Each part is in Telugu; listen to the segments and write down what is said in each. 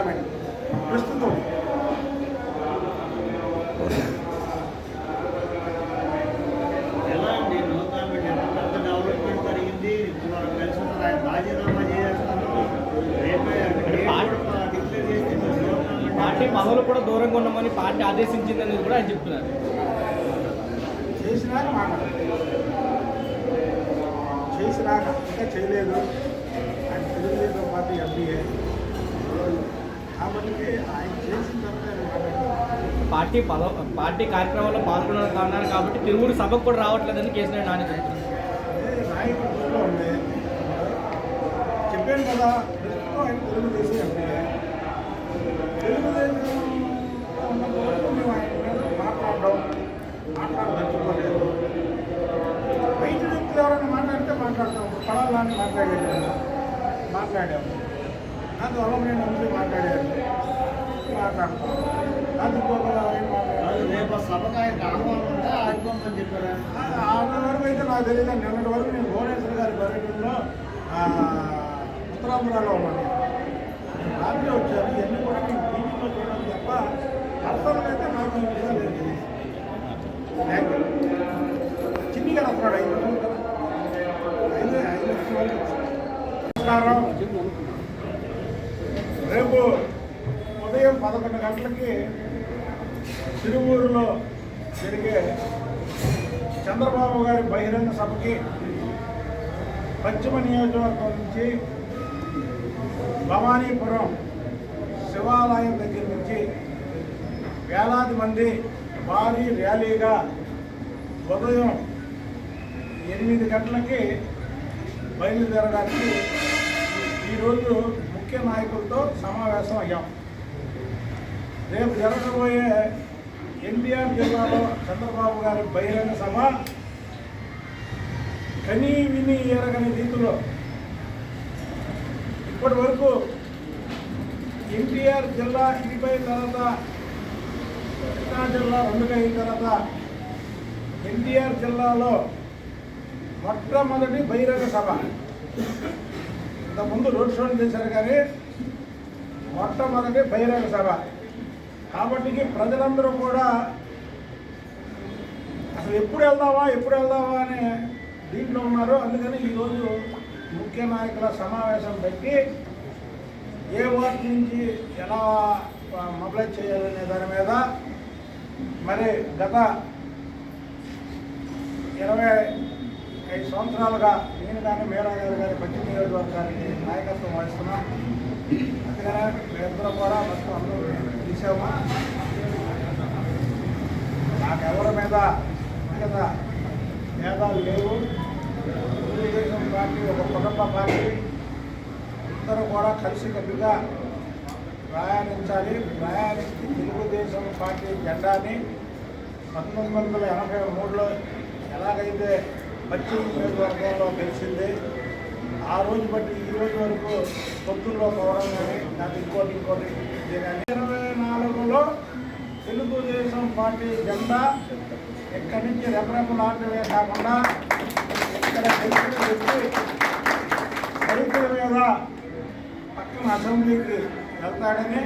కామెంట్ ప్రస్తుతం పార్టీ పదవులు కూడా దూరంగా ఉన్నామని పార్టీ ఆదేశించిందని కూడా ఆయన చెప్తున్నారు. చేసినాక మాట్లాడాలి చేసినాక ఇంకా చేయలేదు. ఆయన తెలుగుదేశం పార్టీ ఎంపీఏ పార్టీ పదవ పార్టీ కార్యక్రమాల్లో పాల్గొన్నారు కాబట్టి తిరువురు సభకు కూడా రావట్లేదని కేసీఆర్ నాని ఉంది చెప్పాను కదా తెలుగుదేశం మాట్లాడడం మాట్లాడదలుచుకోలేదు. బయట వ్యక్తులు ఎవరైనా మాట్లాడితే మాట్లాడతాం పడాలని మాట్లాడేది మాట్లాడాము. నాతో అలమైన ఉంది మాట్లాడారు. మాట్లాడతాం నాతో ఇంకొక రేపు సభకు ఆయన ఆహ్వానం ఉందా ఆగిపోమని చెప్పారా ఆరు వరకు అయితే నాకు తెలియదు నిన్నటి వరకు నేను భువనేశ్వర్ గారి పర్యటనలో ఉత్తరాంధ్రలో ఉన్నాను రాత్రి వచ్చాను ఎన్ని కూడా నేను టీవీలో చూడడం తప్ప పర్సనల్గా అయితే నాకు ఈ చిన్ని గారు వస్తున్నాడు ఐదు ఐదు ఐదు నిమిషాలు నమస్కారం ఈరోజు ఉదయం పదకొండు గంటలకి తిరువూరులో జరిగే చంద్రబాబు గారి బహిరంగ సభకి పశ్చిమ నియోజకవర్గం నుంచి భవానీపురం శివాలయం దగ్గర నుంచి వేలాది మంది భారీ ర్యాలీగా ఉదయం ఎనిమిది గంటలకి బయలుదేరడానికి ఈరోజు ముఖ్య నాయకులతో సమావేశం అయ్యాం. రేపు జరగబోయే ఎన్టీఆర్ జిల్లాలో చంద్రబాబు గారి బహిరంగ సభ కనీ విని ఎరగని రీతిలో ఇప్పటి వరకు ఎన్టీఆర్ జిల్లా ఇడిపోయిన తర్వాత కృష్ణా జిల్లా రెండుగా అయిన తర్వాత ఎన్టీఆర్ జిల్లాలో మొట్టమొదటి బహిరంగ సభ. ఇంతకుముందు రోడ్ షోలు చేశారు కానీ మొట్టమొదటి బహిరంగ సభ. కాబట్టి ప్రజలందరూ కూడా అసలు ఎప్పుడు వెళ్దామా ఎప్పుడు వెళ్దామా అనే దీంట్లో ఉన్నారు. అందుకని ఈరోజు ముఖ్య నాయకుల సమావేశం పెట్టి ఏ వార్డు నుంచి ఎలా మొబైల్ చేయాలనే దాని మీద మరి గత ఇరవై సంవత్సరాలుగా నేను కానీ మేడా గారు కానీ పశ్చిమ నియోజకవర్గానికి నాయకత్వం వహిస్తున్నాం. అందుకనే మేమిద్దరం కూడా మొత్తం అందరూ తీసాము నాకు ఎవరి మీద మీద భేదాలు లేవు. తెలుగుదేశం పార్టీ ఒక కుటుంబ పార్టీ. అందరూ కూడా కలిసికట్టుగా ప్రయాణించాలి. ప్రయాణించి తెలుగుదేశం పార్టీ జెండాని పంతొమ్మిది వందల ఎనభై మూడులో ఎలాగైతే పశ్చిమ నియోజకవర్గంలో గెలిచింది. ఆ రోజు బట్టి ఈ రోజు వరకు పొత్తుల్లో పోవడం కానీ నాకు ఇంకోటి ఇంకోటి ఇరవై నాలుగులో తెలుగుదేశం పార్టీ జెండా ఎక్కడి నుంచి రెపరెపలాడటమే కాకుండా ఇక్కడ గెలిచిన రైతుల మీద పక్కన అసెంబ్లీకి వెళ్తాడని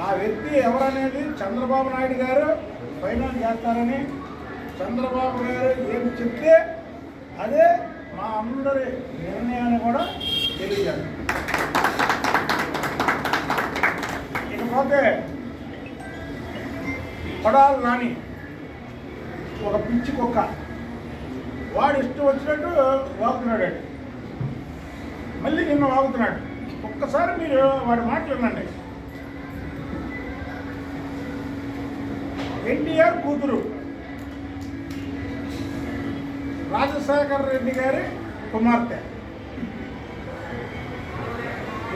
ఆ వ్యక్తి ఎవరనేది చంద్రబాబు నాయుడు గారు ఫైనల్ చేస్తారని చంద్రబాబు గారు ఏమి చెప్తే అదే మా అందరి నిర్ణయాన్ని కూడా తెలియజేయాలి. ఇకపోతే కొడాలి నాని ఒక పిచ్చి కుక్క. వాడు ఇష్టం వచ్చినట్టు వాగుతున్నాడు. మళ్ళీ నిన్న వాగుతున్నాడు. ఒక్కసారి మీరు వాడి మాటలు వినండి. ఎన్టీఆర్ కూతురు. రాజశేఖర రెడ్డి గారి కుమార్తె.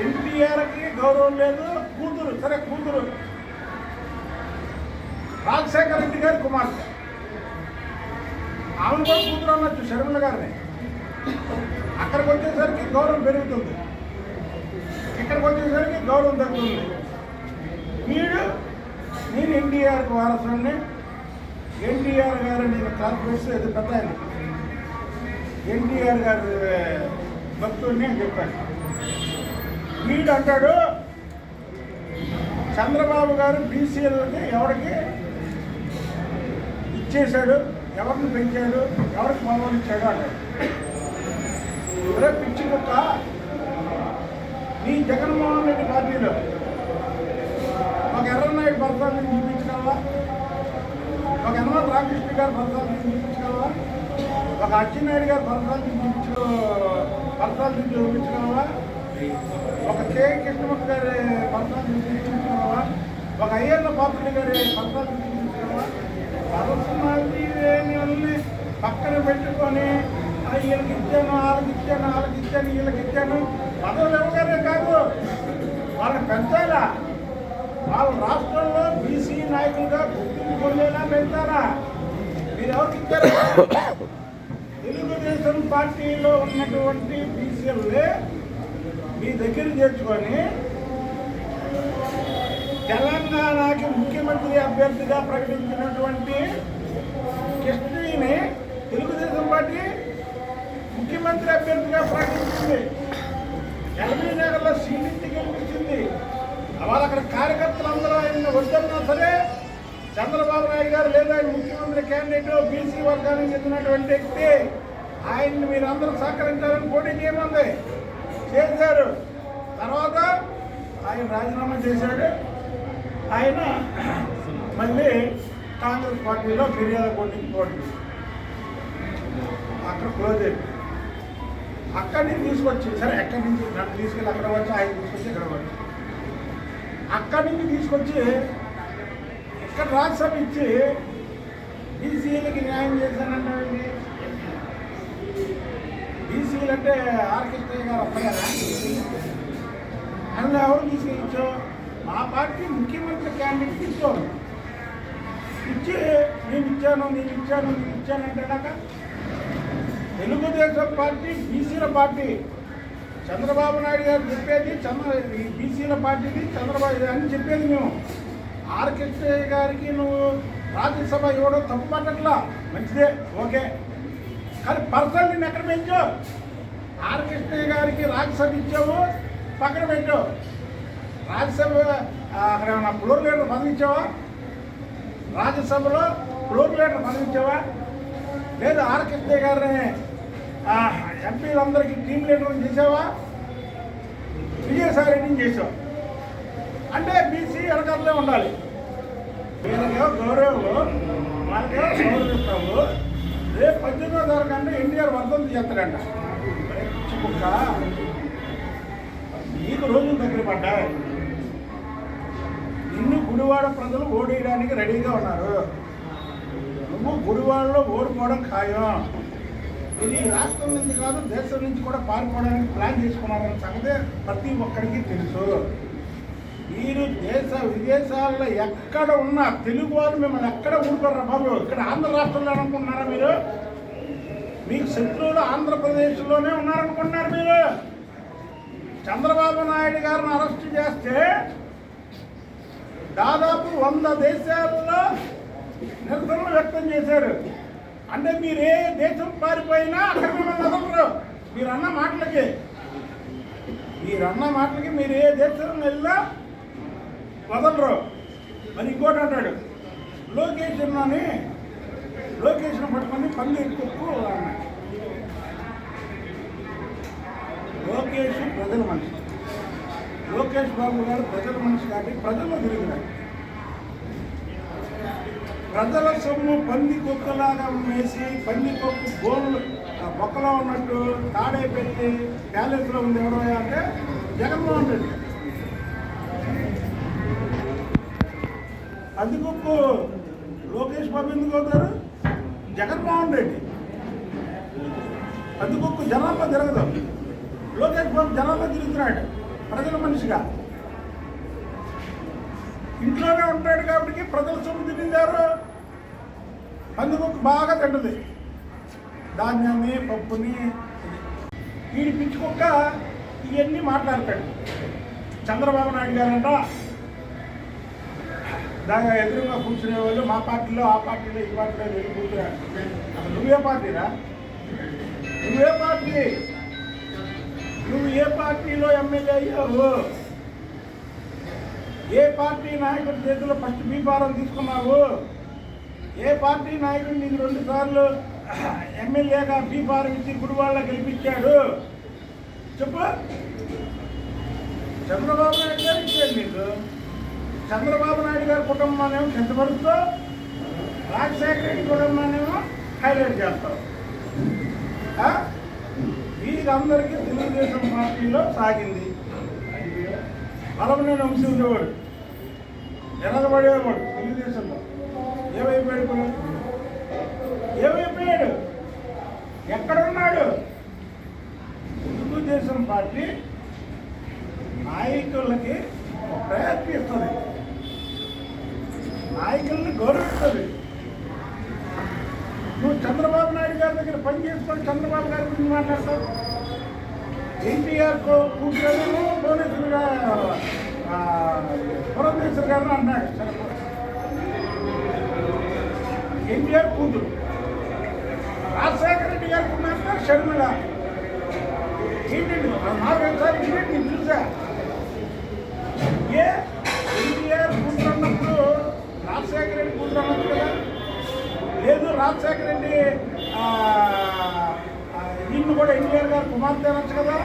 ఎన్టీఆర్కి గౌరవం లేదు కూతురు సరే కూతురు. రాజశేఖర రెడ్డి గారి కుమార్తె. ఆమెను కూడా కూతురు అనొచ్చు శర్మిల గారిని. అక్కడికి వచ్చేసరికి గౌరవం పెరుగుతుంది. ఇక్కడికి వచ్చేసరికి గౌరవం తగ్గుతుంది. వీడు నేను ఎన్టీఆర్ వారసుని ఎన్టీఆర్ గారు నేను కార్పొరేషన్ ఇది పెద్ద ఆయన. ఎన్టీఆర్ గారు భక్తుడిని అని చెప్పాను వీడు అంటాడు చంద్రబాబు గారు బీసీలకి ఎవరికి ఇచ్చేశాడు ఎవరిని పెంచాడు ఎవరికి పదవులు ఇచ్చాడు అంటాడు. ఒరే పిచ్చి కుక్క నీ జగన్మోహన్ రెడ్డి పార్టీలో ఒక ఎర్రనాయుడు పథకాన్ని చూపించగలవా ఒక యనమల రామకృష్ణ గారు పథకాన్ని చూపించగలవా ఒక అచ్చెన్నాయుడు గారి పథకాన్ని చూపించ పథకాన్ని చూపించగలవా ఒక కే కృష్ణమూర్తి గారి పథకాన్ని చూపించగలవా ఒక అయ్యన్న పాత్రుడి గారి పథకాన్ని చూపించగలవా పదవులని పక్కన పెట్టుకొని వీళ్ళకి ఇచ్చాను వాళ్ళకి ఇచ్చాను వాళ్ళకి ఇచ్చాను వీళ్ళకి ఇచ్చాను. పదవులు ఇవ్వగానే కాదు వాళ్ళని పెంచాలా వాళ్ళ రాష్ట్రంలో బీసీ నాయకులుగా గుర్తింపు పొందేలా పెంచాలా మీరు ఎవరికి ఇచ్చారు? తెలుగుదేశం పార్టీలో ఉన్నటువంటి బీసీలే మీ దగ్గర చేర్చుకొని తెలంగాణకి ముఖ్యమంత్రి అభ్యర్థిగా ప్రకటించినటువంటి కృష్ణని తెలుగుదేశం పార్టీ ముఖ్యమంత్రి అభ్యర్థిగా ప్రకటించింది. ఎల్బీ నగర్లో సీనింటి గెలిపించింది. వాళ్ళు అక్కడ కార్యకర్తలు అందరూ ఆయన వద్దన్నా సరే చంద్రబాబు నాయుడు గారు లేదా ముఖ్యమంత్రి క్యాండిడేట్ బీసీ వర్గానికి చెందినటువంటి వ్యక్తి ఆయన్ని మీరు అందరూ సహకరించాలని పోటీ చేయమంది. చేశారు. తర్వాత ఆయన రాజీనామా చేశాడు. ఆయన మళ్ళీ కాంగ్రెస్ పార్టీలో ఫిర్యాదు పోటీకి పోటీ అక్కడ క్లోజ్ అయిపోయింది అక్కడి నుంచి తీసుకొచ్చి సరే ఎక్కడి నుంచి? నన్ను తీసుకెళ్ళి అక్కడ వచ్చి ఆయన తీసుకొచ్చి ఇక్కడ వచ్చి. అక్కడి నుంచి తీసుకొచ్చి ఇక్కడ రాజ్యసభ ఇచ్చి బీసీలకి న్యాయం చేశానంటే బీసీలు అంటే ఆర్కెస్ట్రా గారు అప్పగారా అందులో ఎవరు తీసుకెళ్ళచ్చు మా పార్టీ ముఖ్యమంత్రి క్యాండిడేట్ ఇచ్చారు ఇచ్చి నేను ఇచ్చాను నేను ఇచ్చాను నేను ఇచ్చాను అంటే నాక తెలుగుదేశం పార్టీ బీసీల పార్టీ. చంద్రబాబు నాయుడు గారు చెప్పేది చంద్ర బీసీల పార్టీది చంద్రబాబు అని చెప్పేది మేము. ఆర్కెస్ట్రా గారికి నువ్వు రాజ్యసభ ఇవ్వడం తప్పు పట్టట్లా. మంచిదే ఓకే. కానీ పర్సనల్ నేను ఎక్కడ పెంచావు? ఆర్కెస్ట్రా గారికి రాజ్యసభ ఇచ్చావు? పక్కన పెట్టావు రాజ్యసభ అక్కడ ఏమైనా ఫ్లోర్ లీటర్ పదవి రాజ్యసభలో ఫ్లోర్ లీటర్ పదవి లేదు ఆర్కెస్ట్రా గారిని ఎంపీలందరికీ టీం లీడర్ చేసావా? విజయసాయి రెడ్డిని చేసావు. అంటే బీసీ వెనకాలనే ఉండాలి. వీళ్ళకేమో గౌరవం వాళ్ళకేమో గౌరవిస్తాము చేస్తాడంట ఒరే కుక్క నీకు రోజులు దగ్గర పడ్డాయి. నిన్ను గుడివాడ ప్రజలు ఓడేయడానికి రెడీగా ఉన్నారు. నువ్వు గుడివాడలో ఓడిపోవడం ఖాయం. ఇది రాష్ట్రం నుంచి కాదు దేశం నుంచి కూడా పారిపోవడానికి ప్లాన్ చేసుకున్నారన్న సంగతే ప్రతి ఒక్కరికి తెలుసు. మీరు దేశ విదేశాల్లో ఎక్కడ ఉన్నా తెలుగు వాళ్ళు మిమ్మల్ని ఎక్కడ ఊరుకోరా బాబు. ఇక్కడ ఆంధ్ర రాష్ట్రంలో అనుకుంటున్నారా మీరు? మీకు శత్రువులు ఆంధ్రప్రదేశ్లోనే ఉన్నారనుకుంటున్నారు మీరు. చంద్రబాబు నాయుడు గారిని అరెస్ట్ చేస్తే దాదాపు వంద దేశాలలో నిరసనలు వ్యక్తం చేశారు. అంటే మీరు ఏ దేశం పారిపోయినా అక్కడ మిమ్మల్ని వదలరు మీరు అన్న మాటలకి మీరు అన్న మాటలకి మీరు ఏ దేశం వెళ్ళినా వదలరు. మరి ఇంకోటి అంటాడు లోకేష్ అని లోకేష్ను పట్టుకొని పల్లి ఎక్కువ అన్నాడు. లోకేష్ ప్రజల మనిషి. లోకేష్ బాబు గారు ప్రజల మనిషి కాబట్టి ప్రజల్లో తిరుగుతాడు ప్రజల సొమ్ము పంది కుక్కలాగా వేసి పంది కుక్క బోన్లు ఆ బొక్కలో ఉన్నట్టు తాడే పెట్టి ప్యాలెస్లో ఉంది ఎవరో అంటే జగన్మోహన్ రెడ్డి. పంది కుక్కు లోకేష్ బాబు ఎందుకు అవుతారు? జగన్మోహన్ రెడ్డి. పంది కుక్కు జనాభా జరగదు లోకేష్ బాబు జనాల్లో తిరుగుతున్నాడు ప్రజల మనిషిగా. ఇంట్లోనే ఉంటాడు కాబట్టి ప్రజల సొమ్ము తినిందారు అందుకు బాగా తింటుంది. ధాన్యాన్ని పప్పుని వీడి పిచ్చుకొక్క ఇవన్నీ మాట్లాడతాడు. చంద్రబాబు నాయుడు గారంట దాకా ఎదురుగా కూర్చునే వాళ్ళు మా పార్టీలో ఆ పార్టీలో ఈ పార్టీలో వెళ్ళి కూర్చున్నారు అసలు నువ్వే పార్టీరా? నువ్వే పార్టీ? నువ్వు ఏ పార్టీలో ఎమ్మెల్యే అయ్యావు ఏ పార్టీ నాయకుడి చేతిలో ఫస్ట్ బీఫారం తీసుకున్నావు ఏ పార్టీ నాయకుడు నీకు రెండు సార్లు ఎమ్మెల్యేగా బీఫారం ఇచ్చి గుడివాళ్ళ గెలిపించాడు? చెప్పు. చంద్రబాబు నాయుడు గారు ఇచ్చాడు నీకు. చంద్రబాబు నాయుడు గారి కుటుంబాన్నేమో కిందపరుస్తూ రాజశేఖర రెడ్డి కుటుంబాన్నేమో హైలైట్ చేస్తావు. వీరందరికీ తెలుగుదేశం పార్టీలో సాగింది. అలమనే వంశీ ఉండేవాడు. ఎనగబడేవాడు తెలుగుదేశంలో. ఏమైపోయాడు ఇప్పుడు ఏమైపోయాడు? ఎక్కడున్నాడు? తెలుగుదేశం పార్టీ నాయకులకి ప్రయత్నిస్తుంది. నాయకుల్ని గౌరవిస్తుంది. నువ్వు చంద్రబాబు నాయుడు గారి దగ్గర పని చేసుకొని చంద్రబాబు గారి గురించి మాట్లాడతావు. ఎన్టీఆర్ కూర్చొని భువనేశ్వర్ గారు పురంధేశ్వర్ గారు అన్నాడు ఎన్టీఆర్ కూతురు. రాజశేఖర రెడ్డి గారి కుమార్తె షర్మిల. ఏంటండి నాలుగైదు సార్లు ఏంటండి నేను చూసా. ఏ ఎన్టీఆర్ కూతురు అన్నప్పుడు రాజశేఖర రెడ్డి కూతురు అన్నప్పుడు కదా? లేదు రాజశేఖర రెడ్డి నిన్ను కూడా ఎన్టీఆర్ గారు కుమార్తె అనొచ్చు కదా?